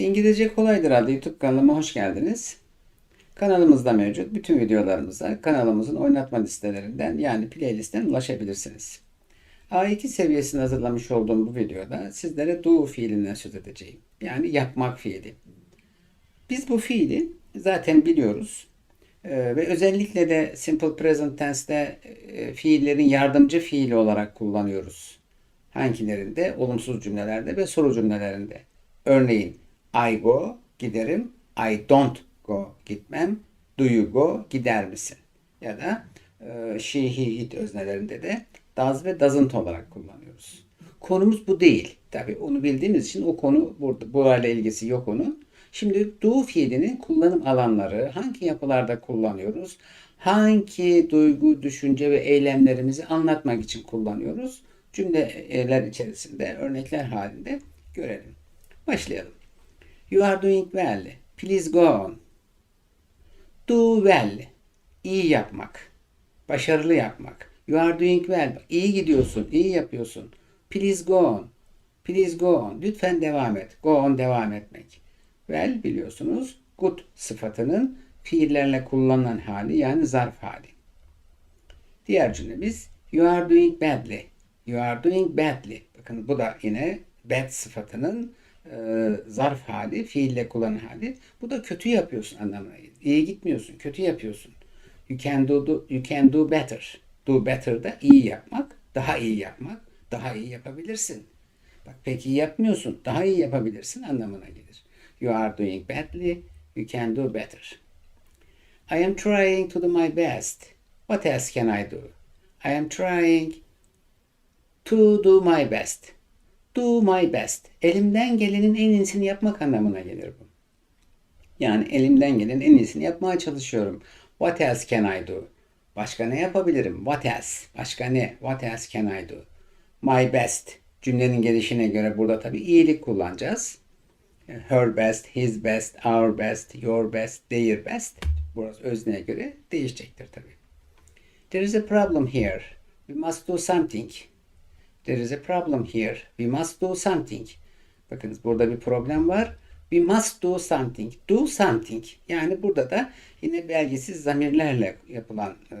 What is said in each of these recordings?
İngilizce Kolaydır adlı YouTube kanalıma hoş geldiniz. Kanalımızda mevcut bütün videolarımıza kanalımızın oynatma listelerinden yani playlistten ulaşabilirsiniz. A2 seviyesini hazırlamış olduğum bu videoda sizlere do fiilinden söz edeceğim. Yani yapmak fiili. Biz bu fiili zaten biliyoruz. Ee, ve özellikle de simple present tense'te e, fiillerin yardımcı fiili olarak kullanıyoruz. Hangilerinde? Olumsuz cümlelerde ve soru cümlelerinde. Örneğin I go giderim. I don't go gitmem. Do you go gider misin? Ya da e, she, he, it öznelerinde de does ve doesn't olarak kullanıyoruz. Konumuz bu değil. Tabii onu bildiğimiz için o konu burada burayla ilgisi yok onun. Şimdi do fiilinin kullanım alanları hangi yapılarda kullanıyoruz? Hangi duygu, düşünce ve eylemlerimizi anlatmak için kullanıyoruz? Cümleler içerisinde örnekler halinde görelim. Başlayalım. You are doing well. Please go on. Do well. İyi yapmak. Başarılı yapmak. You are doing well. İyi gidiyorsun. iyi yapıyorsun. Please go on. Please go on. Lütfen devam et. Go on devam etmek. Well biliyorsunuz good sıfatının fiillerle kullanılan hali yani zarf hali. Diğer cümlemiz You are doing badly. You are doing badly. Bakın bu da yine bad sıfatının e, zarf hali, fiille kullanılan hali. Bu da kötü yapıyorsun anlamına gelir. İyi gitmiyorsun, kötü yapıyorsun. You can do, do you can do better. Do better da iyi yapmak, daha iyi yapmak, daha iyi yapabilirsin. Bak peki yapmıyorsun, daha iyi yapabilirsin anlamına gelir. You are doing badly, you can do better. I am trying to do my best. What else can I do? I am trying to do my best. Do my best. Elimden gelenin en iyisini yapmak anlamına gelir bu. Yani elimden gelenin en iyisini yapmaya çalışıyorum. What else can I do? Başka ne yapabilirim? What else? Başka ne? What else can I do? My best. Cümlenin gelişine göre burada tabii iyilik kullanacağız. Her best, his best, our best, your best, their best. Burası özneye göre değişecektir tabii. There is a problem here. We must do something. There is a problem here. We must do something. Bakınız burada bir problem var. We must do something. Do something. Yani burada da yine belgesiz zamirlerle yapılan e,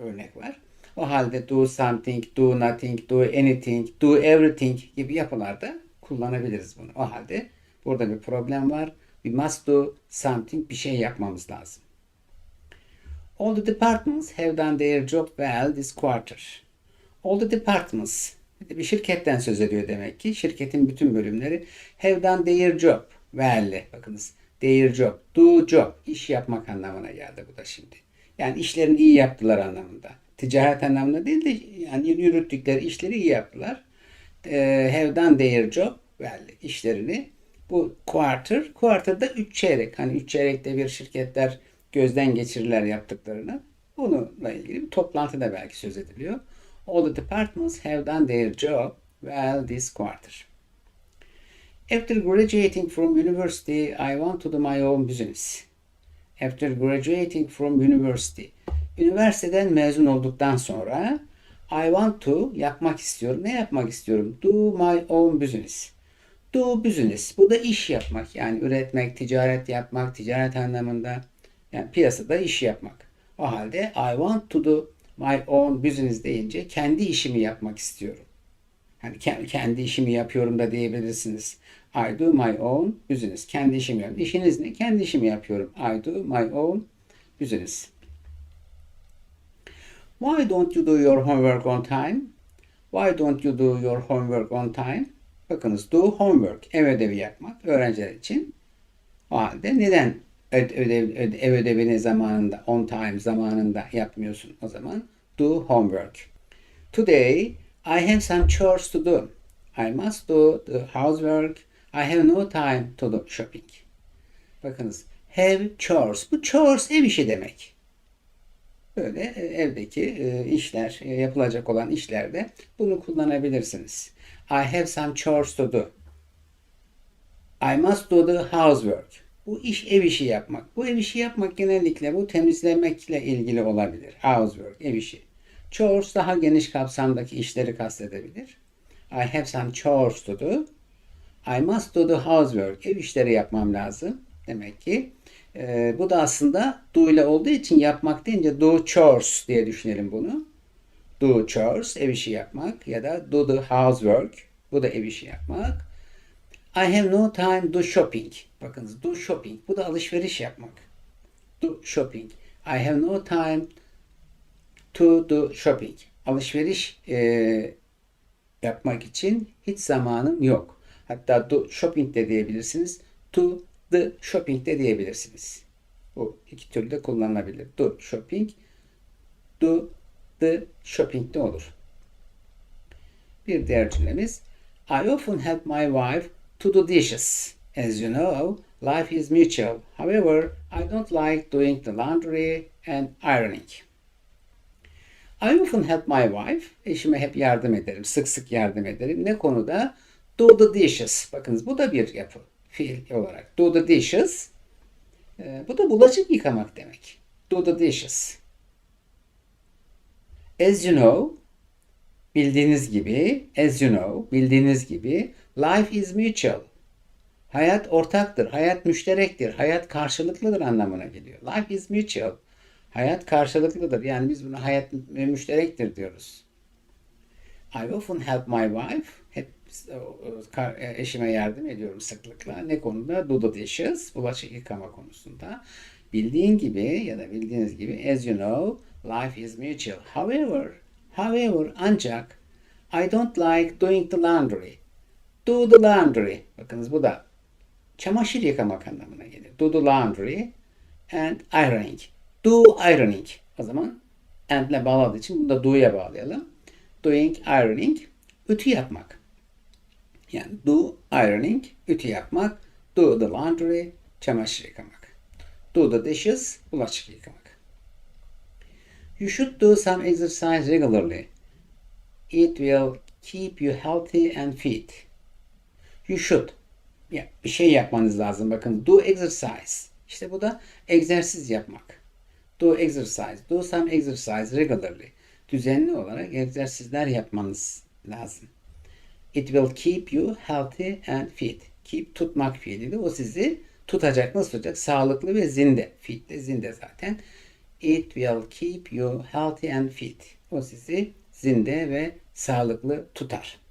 örnek var. O halde do something, do nothing, do anything, do everything gibi yapılarda kullanabiliriz bunu. O halde burada bir problem var. We must do something. Bir şey yapmamız lazım. All the departments have done their job well this quarter. All the departments bir şirketten söz ediyor demek ki. Şirketin bütün bölümleri have done their job well. Bakınız their job. Do job. iş yapmak anlamına geldi bu da şimdi. Yani işlerini iyi yaptılar anlamında. Ticaret anlamında değil de yani yürüttükleri işleri iyi yaptılar. Ee, have done their job well. işlerini bu quarter. Quarter'da 3 çeyrek. Hani 3 çeyrekte bir şirketler gözden geçirirler yaptıklarını. Bununla ilgili bir toplantıda belki söz ediliyor. All the departments have done their job well this quarter. After graduating from university, I want to do my own business. After graduating from university. Üniversiteden mezun olduktan sonra I want to yapmak istiyorum. Ne yapmak istiyorum? Do my own business. Do business. Bu da iş yapmak. Yani üretmek, ticaret yapmak, ticaret anlamında. Yani piyasada iş yapmak. O halde I want to do my own business deyince kendi işimi yapmak istiyorum. Yani kendi işimi yapıyorum da diyebilirsiniz. I do my own business. Kendi işimi yapıyorum. İşiniz ne? Kendi işimi yapıyorum. I do my own business. Why don't you do your homework on time? Why don't you do your homework on time? Bakınız do homework. Ev ödevi yapmak öğrenciler için. O halde neden ödev, ödev, ev ödevini zamanında, on time zamanında yapmıyorsun o zaman? Do homework. Today I have some chores to do. I must do the housework. I have no time to do shopping. Bakınız have chores. Bu chores ev işi demek. Böyle e, evdeki e, işler, e, yapılacak olan işlerde bunu kullanabilirsiniz. I have some chores to do. I must do the housework. Bu iş ev işi yapmak. Bu ev işi yapmak genellikle bu temizlemekle ilgili olabilir. Housework, ev işi. Chores daha geniş kapsamdaki işleri kastedebilir. I have some chores to do. I must do the housework. Ev işleri yapmam lazım. Demek ki e, bu da aslında do ile olduğu için yapmak deyince do chores diye düşünelim bunu. Do chores, ev işi yapmak ya da do the housework. Bu da ev işi yapmak. I have no time do shopping. Bakınız do shopping. Bu da alışveriş yapmak. Do shopping. I have no time to do shopping. Alışveriş e, yapmak için hiç zamanım yok. Hatta do shopping de diyebilirsiniz. To the shopping de diyebilirsiniz. Bu iki türlü de kullanılabilir. Do shopping, do the shopping de olur. Bir diğer cümlemiz I often help my wife to do dishes. As you know, life is mutual. However, I don't like doing the laundry and ironing. I often help my wife. Eşime hep yardım ederim. Sık sık yardım ederim. Ne konuda? Do the dishes. Bakınız bu da bir yapı. Fiil olarak. Do the dishes. Ee, bu da bulaşık yıkamak demek. Do the dishes. As you know, bildiğiniz gibi, as you know, bildiğiniz gibi, life is mutual. Hayat ortaktır, hayat müşterektir, hayat karşılıklıdır anlamına geliyor. Life is mutual. Hayat karşılıklıdır. Yani biz buna hayat müşterektir diyoruz. I often help my wife. Hep e, eşime yardım ediyorum sıklıkla. Ne konuda? Do the dishes. Bulaşık yıkama konusunda. Bildiğin gibi ya da bildiğiniz gibi as you know life is mutual. However, however ancak I don't like doing the laundry. Do the laundry. Bakınız bu da çamaşır yıkamak anlamına gelir. Do the laundry and ironing. Do ironing. O zaman and'le bağladığı için bunu da do'ya bağlayalım. Doing ironing ütü yapmak. Yani do ironing ütü yapmak. Do the laundry çamaşır yıkamak. Do the dishes bulaşık yıkamak. You should do some exercise regularly. It will keep you healthy and fit. You should. Bir şey yapmanız lazım. Bakın do exercise. İşte bu da egzersiz yapmak. Do exercise. Do some exercise regularly. Düzenli olarak egzersizler yapmanız lazım. It will keep you healthy and fit. Keep tutmak fiiliyle o sizi tutacak. Nasıl tutacak? Sağlıklı ve zinde. Fit de zinde zaten. It will keep you healthy and fit. O sizi zinde ve sağlıklı tutar.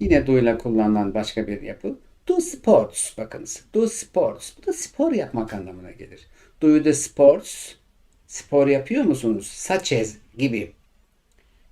Yine do ile kullanılan başka bir yapı. Do sports. Bakınız. Do sports. Bu da spor yapmak anlamına gelir. Do you do sports? Spor yapıyor musunuz? Such as gibi.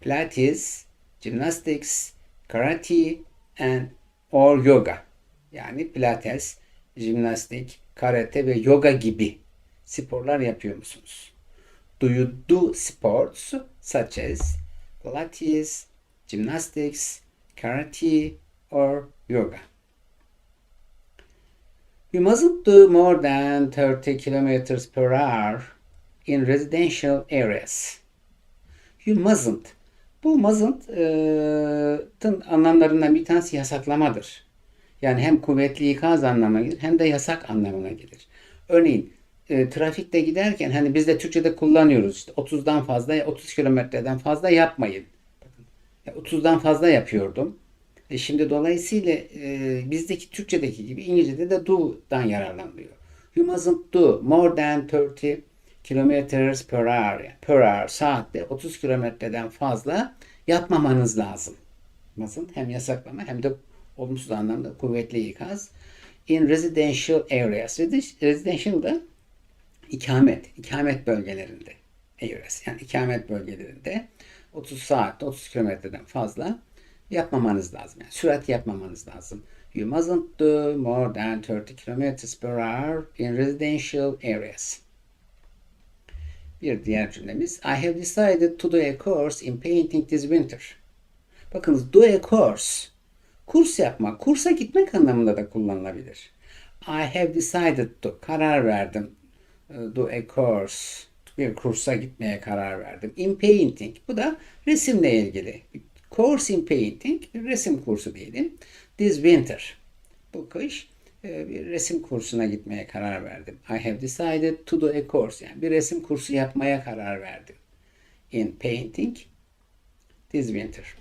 Pilates, gymnastics, karate and or yoga. Yani pilates, jimnastik, karate ve yoga gibi sporlar yapıyor musunuz? Do you do sports such as pilates, gymnastics, karate or yoga? You mustn't do more than 30 kilometers per hour in residential areas. You mustn't. Bu mustn't'ın anlamlarından bir tanesi yasaklamadır. Yani hem kuvvetli ikaz anlamına gelir hem de yasak anlamına gelir. Örneğin e, trafikte giderken hani biz de Türkçe'de kullanıyoruz işte 30'dan fazla 30 kilometreden fazla yapmayın. Bakın, 30'dan fazla yapıyordum. E şimdi dolayısıyla e, bizdeki Türkçedeki gibi İngilizce'de de do'dan yararlanılıyor. You mustn't do more than 30 kilometers per hour. Per hour saatte 30 kilometreden fazla yapmamanız lazım. Mustn't hem yasaklama hem de olumsuz anlamda kuvvetli ikaz. In residential areas. Residential da ikamet, ikamet bölgelerinde. Areas yani ikamet bölgelerinde 30 saatte 30 kilometreden fazla yapmamanız lazım. Yani sürat yapmamanız lazım. You mustn't do more than 30 kilometers per hour in residential areas. Bir diğer cümlemiz I have decided to do a course in painting this winter. Bakınız do a course. Kurs yapmak, kursa gitmek anlamında da kullanılabilir. I have decided to, karar verdim. Do a course, bir kursa gitmeye karar verdim. In painting, bu da resimle ilgili. Course in painting, resim kursu diyelim. This winter, bu kış e, bir resim kursuna gitmeye karar verdim. I have decided to do a course. Yani bir resim kursu yapmaya karar verdim. In painting this winter.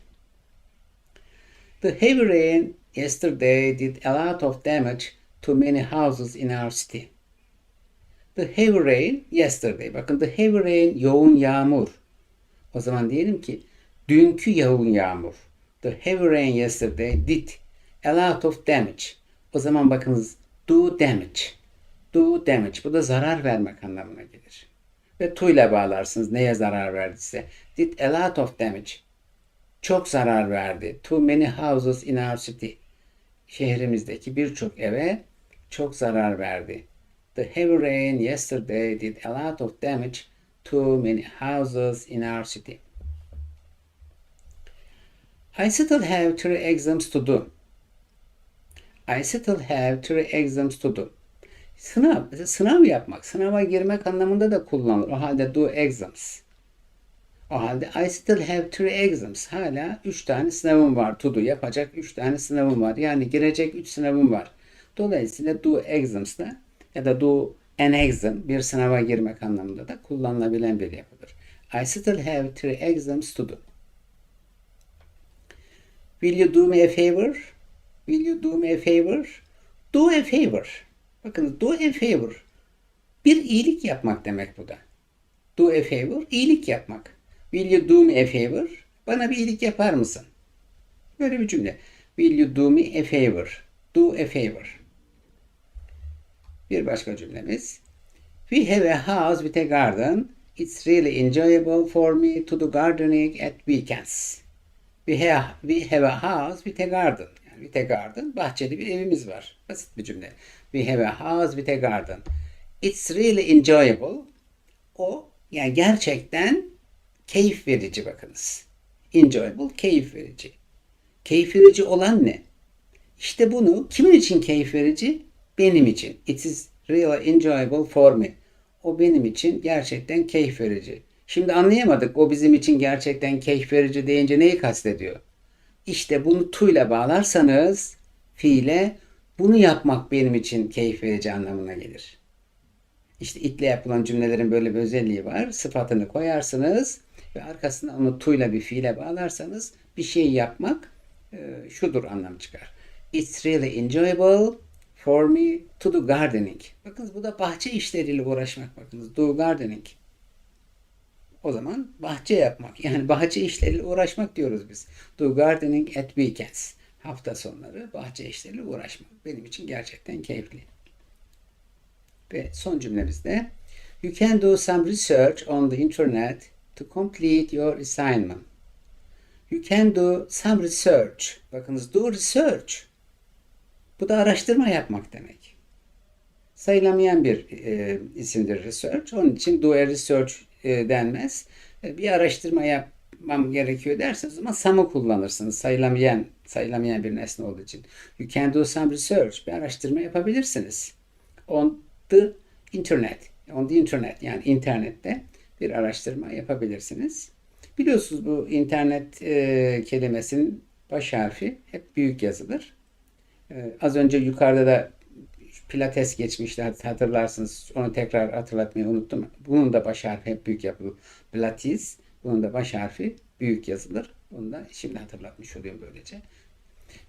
The heavy rain yesterday did a lot of damage to many houses in our city. The heavy rain yesterday. Bakın the heavy rain yoğun yağmur. O zaman diyelim ki dünkü yoğun yağmur. The heavy rain yesterday did a lot of damage. O zaman bakınız do damage. Do damage. Bu da zarar vermek anlamına gelir. Ve to ile bağlarsınız neye zarar verdiyse. Did a lot of damage. Çok zarar verdi. To many houses in our city. Şehrimizdeki birçok eve çok zarar verdi. The heavy rain yesterday did a lot of damage to many houses in our city. I still have three exams to do. I still have three exams to do. Sınav, sınav yapmak, sınava girmek anlamında da kullanılır. O halde do exams. O halde I still have three exams. Hala 3 tane sınavım var. To do yapacak 3 tane sınavım var. Yani girecek 3 sınavım var. Dolayısıyla do exams'da ya da do an exam bir sınava girmek anlamında da kullanılabilen bir yapıdır. I still have three exams to do. Will you do me a favor? Will you do me a favor? Do a favor. Bakın do a favor. Bir iyilik yapmak demek bu da. Do a favor, iyilik yapmak. Will you do me a favor? Bana bir iyilik yapar mısın? Böyle bir cümle. Will you do me a favor? Do a favor. Bir başka cümlemiz. We have a house with a garden. It's really enjoyable for me to do gardening at weekends. We have, we have a house with a garden. Yani with a garden, bahçeli bir evimiz var. Basit bir cümle. We have a house with a garden. It's really enjoyable. O yani gerçekten keyif verici bakınız. Enjoyable, keyif verici. Keyif verici olan ne? İşte bunu kimin için keyif verici? Benim için. It is really enjoyable for me. O benim için gerçekten keyif verici. Şimdi anlayamadık o bizim için gerçekten keyif verici deyince neyi kastediyor? İşte bunu to ile bağlarsanız fiile bunu yapmak benim için keyif verici anlamına gelir. İşte itle yapılan cümlelerin böyle bir özelliği var. Sıfatını koyarsınız ve arkasına onu to ile bir fiile bağlarsanız bir şey yapmak e, şudur anlam çıkar. It's really enjoyable for me to do gardening. Bakınız bu da bahçe işleriyle uğraşmak bakınız. Do gardening. O zaman bahçe yapmak. Yani bahçe işleriyle uğraşmak diyoruz biz. Do gardening at weekends. Hafta sonları bahçe işleriyle uğraşmak. Benim için gerçekten keyifli. Ve son cümlemizde You can do some research on the internet to complete your assignment. You can do some research. Bakınız do research. Bu da araştırma yapmak demek. Sayılamayan bir e, isimdir research. Onun için do a research e, denmez. E, bir araştırma yapmam gerekiyor derseniz o zaman some'ı kullanırsınız. Sayılamayan, sayılamayan bir nesne olduğu için. You can do some research. Bir araştırma yapabilirsiniz. On the internet. On the internet yani internette bir araştırma yapabilirsiniz. Biliyorsunuz bu internet e, kelimesinin baş harfi hep büyük yazılır. E, az önce yukarıda da pilates geçmişler hatırlarsınız. Onu tekrar hatırlatmayı unuttum. Bunun da baş harfi hep büyük yapılır. Pilates. Bunun da baş harfi büyük yazılır. Onu da şimdi hatırlatmış oluyorum böylece.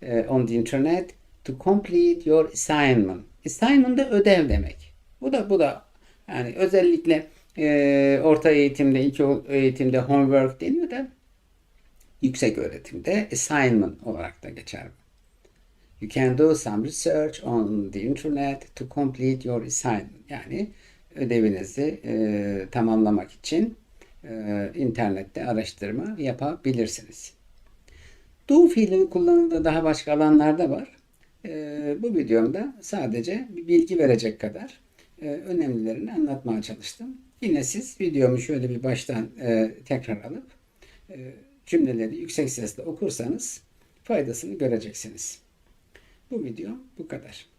E, on the internet to complete your assignment. Assignment da ödev demek. Bu da bu da yani özellikle e, orta eğitimde, ilk eğitimde homework deniyor da yüksek öğretimde assignment olarak da geçer. You can do some research on the internet to complete your assignment. Yani ödevinizi e, tamamlamak için e, internette araştırma yapabilirsiniz. Do fiilinin kullanıldığı daha başka alanlarda var. E, bu videomda sadece bir bilgi verecek kadar e, önemlilerini anlatmaya çalıştım. Yine siz videomu şöyle bir baştan e, tekrar alıp e, cümleleri yüksek sesle okursanız faydasını göreceksiniz. Bu video bu.